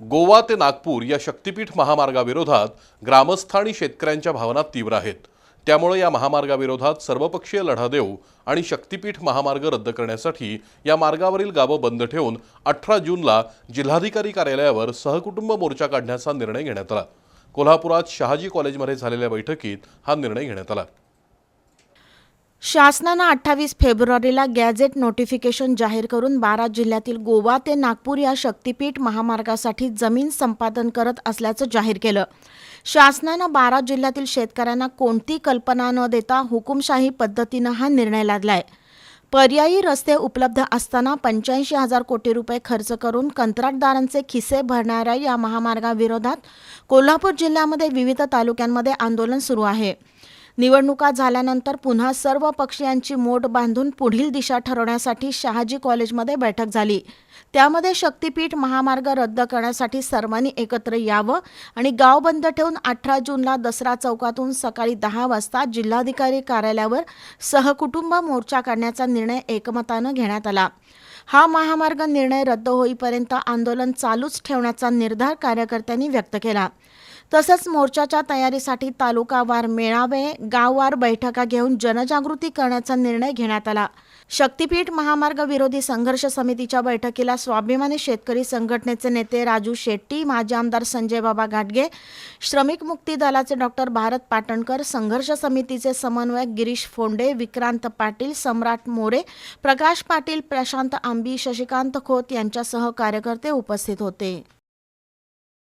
गोवा ते नागपूर या शक्तिपीठ महामार्गाविरोधात ग्रामस्थ आणि शेतकऱ्यांच्या भावना तीव्र आहेत. त्यामुळे या महामार्गाविरोधात सर्वपक्षीय लढा देऊ आणि शक्तिपीठ महामार्ग रद्द करण्यासाठी या मार्गावरील गावं बंद ठेवून अठरा जूनला जिल्हाधिकारी कार्यालयावर सहकुटुंब मोर्चा काढण्याचा निर्णय घेण्यात आला. कोल्हापुरात शहाजी कॉलेजमध्ये झालेल्या बैठकीत हा निर्णय घेण्यात आला. शासनानं अठ्ठावीस फेब्रुवारीला गॅझेट नोटिफिकेशन जाहीर करून बारा जिल्ह्यातील गोवा ते नागपूर या शक्तिपीठ महामार्गासाठी जमीन संपादन करत असल्याचं जाहीर केलं. शासनानं बारा जिल्ह्यातील शेतकऱ्यांना कोणती कल्पना न देता हुकुमशाही पद्धतीनं हा निर्णय लादलाय. पर्यायी रस्ते उपलब्ध असताना पंच्याऐंशी हजार कोटी रुपये खर्च करून कंत्राटदारांचे खिसे भरणाऱ्या या महामार्गाविरोधात कोल्हापूर जिल्ह्यामध्ये विविध तालुक्यांमध्ये आंदोलन सुरू आहे. निवडणुका झाल्यानंतर पुन्हा सर्व पक्षीयांची मोट बांधून पुढील दिशा ठरवण्यासाठी शहाजी कॉलेजमध्ये बैठक झाली. त्यामध्ये शक्तिपीठ महामार्ग रद्द करण्यासाठी सर्वांनी एकत्र यावं आणि गाव बंद ठेवून अठरा जूनला दसरा चौकातून सकाळी दहा वाजता जिल्हाधिकारी कार्यालयावर सहकुटुंब मोर्चा काढण्याचा निर्णय एकमतानं घेण्यात आला. हा महामार्ग निर्णय रद्द होईपर्यंत आंदोलन चालूच ठेवण्याचा निर्धार कार्यकर्त्यांनी व्यक्त केला. तसंच मोर्चाच्या तयारीसाठी तालुकावार मेळावे गाववार बैठका घेऊन जनजागृती करण्याचा निर्णय घेण्यात आला. शक्तिपीठ महामार्ग विरोधी संघर्ष समितीच्या बैठकीला स्वाभिमानी शेतकरी संघटनेचे नेते राजू शेट्टी माजी आमदार संजय बाबा घाटगे श्रमिक मुक्ती दलाचे डॉक्टर भारत पाटणकर संघर्ष समितीचे समन्वयक गिरीश फोंडे विक्रांत पाटील सम्राट मोरे प्रकाश पाटील प्रशांत आंबी शशिकांत खोत यांच्यासह कार्यकर्ते उपस्थित होते.